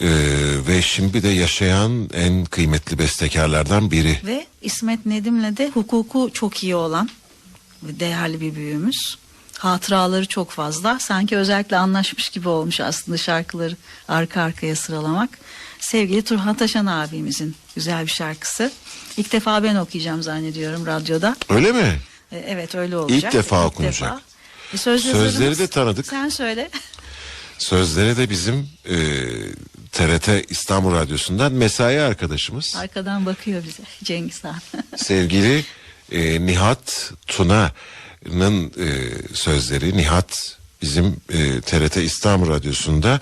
Ee, ve şimdi de yaşayan en kıymetli bestekarlardan biri. Ve İsmet Nedim'le de hukuku çok iyi olan değerli bir büyüğümüz. Hatıraları çok fazla. Sanki özellikle anlaşmış gibi olmuş aslında şarkıları arka arkaya sıralamak. Sevgili Turhan Taşan abimizin güzel bir şarkısı. İlk defa ben okuyacağım zannediyorum radyoda. Öyle mi? E, Evet öyle olacak. İlk defa okunacak. E, söz Sözleri de tanıdık. Sen söyle. Sözleri de bizim e, TRT İstanbul Radyosu'ndan mesai arkadaşımız. Arkadan bakıyor bize Cengiz Han. sevgili e, Nihat Tuna'nın e, sözleri. Nihat bizim e, TRT İstanbul Radyosu'nda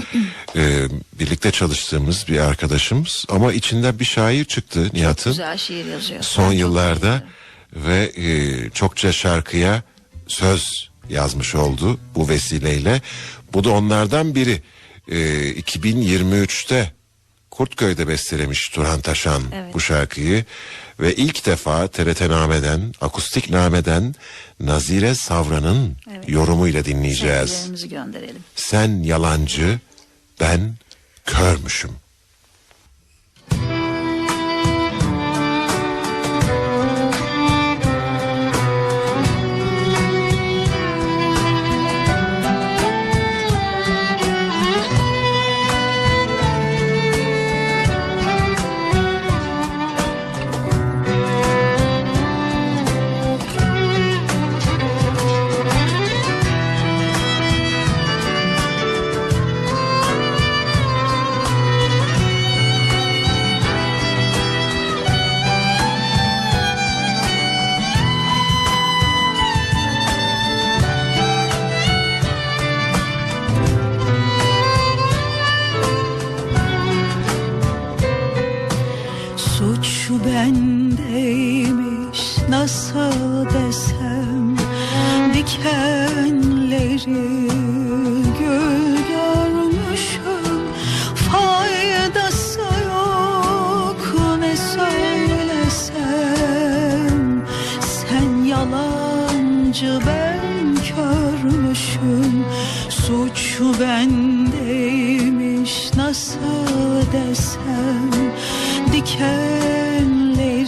e, birlikte çalıştığımız bir arkadaşımız. Ama içinden bir şair çıktı Nihat'ın Güzel şiir yazıyor. son Ben yıllarda ve e, çokça şarkıya söz yazmış oldu bu vesileyle. Bu da onlardan biri. E, 2023'te Kurtköy'de bestelemiş Turhan Taşan Evet. bu şarkıyı ve ilk defa TRT Name'den, akustik Name'den Nazire Savran'ın Evet. yorumuyla dinleyeceğiz. Sen yalancı, ben körmüşüm. Yalancı ben körmüşüm Suç bendeymiş nasıl desem Dikenleri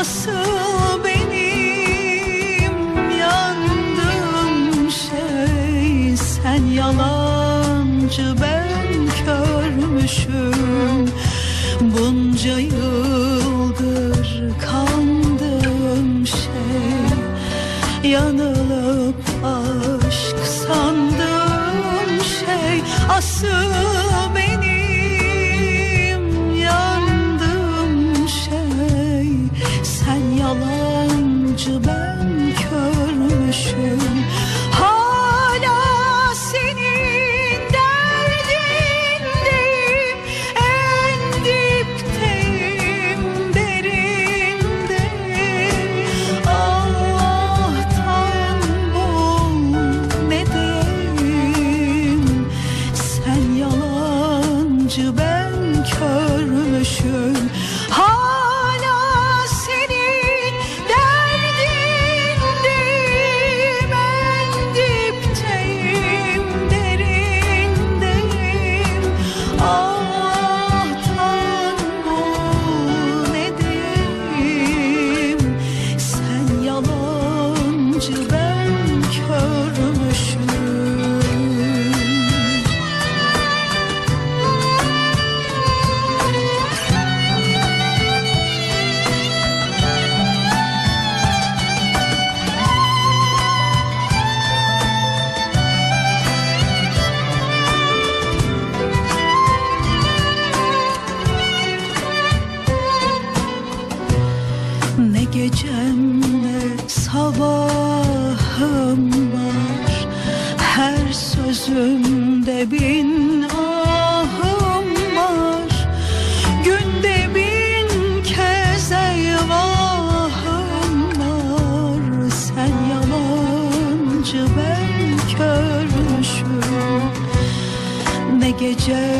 Asıl benim yandığım şey? Sen yalancı ben körmüşüm. Bunca yıldır gecemde sabahım var. Her sözümde bin ahım var. Günde bin kez eyvahım var. Sen yalancı ben körmüşüm. Ne gece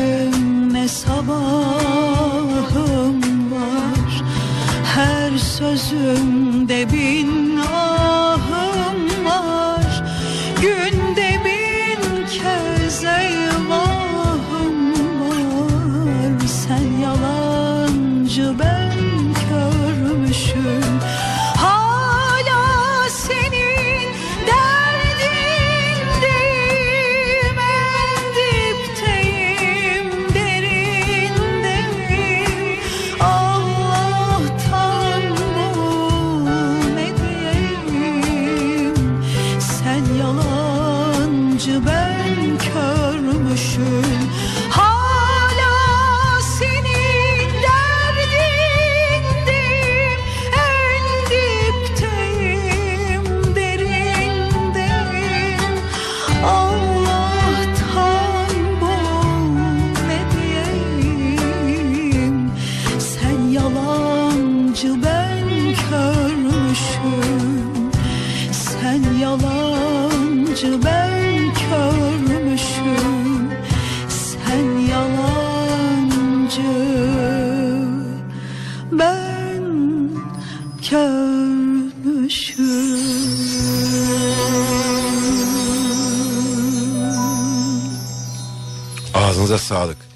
sözümde bin ben körmüşüm Ağzınıza sağlık.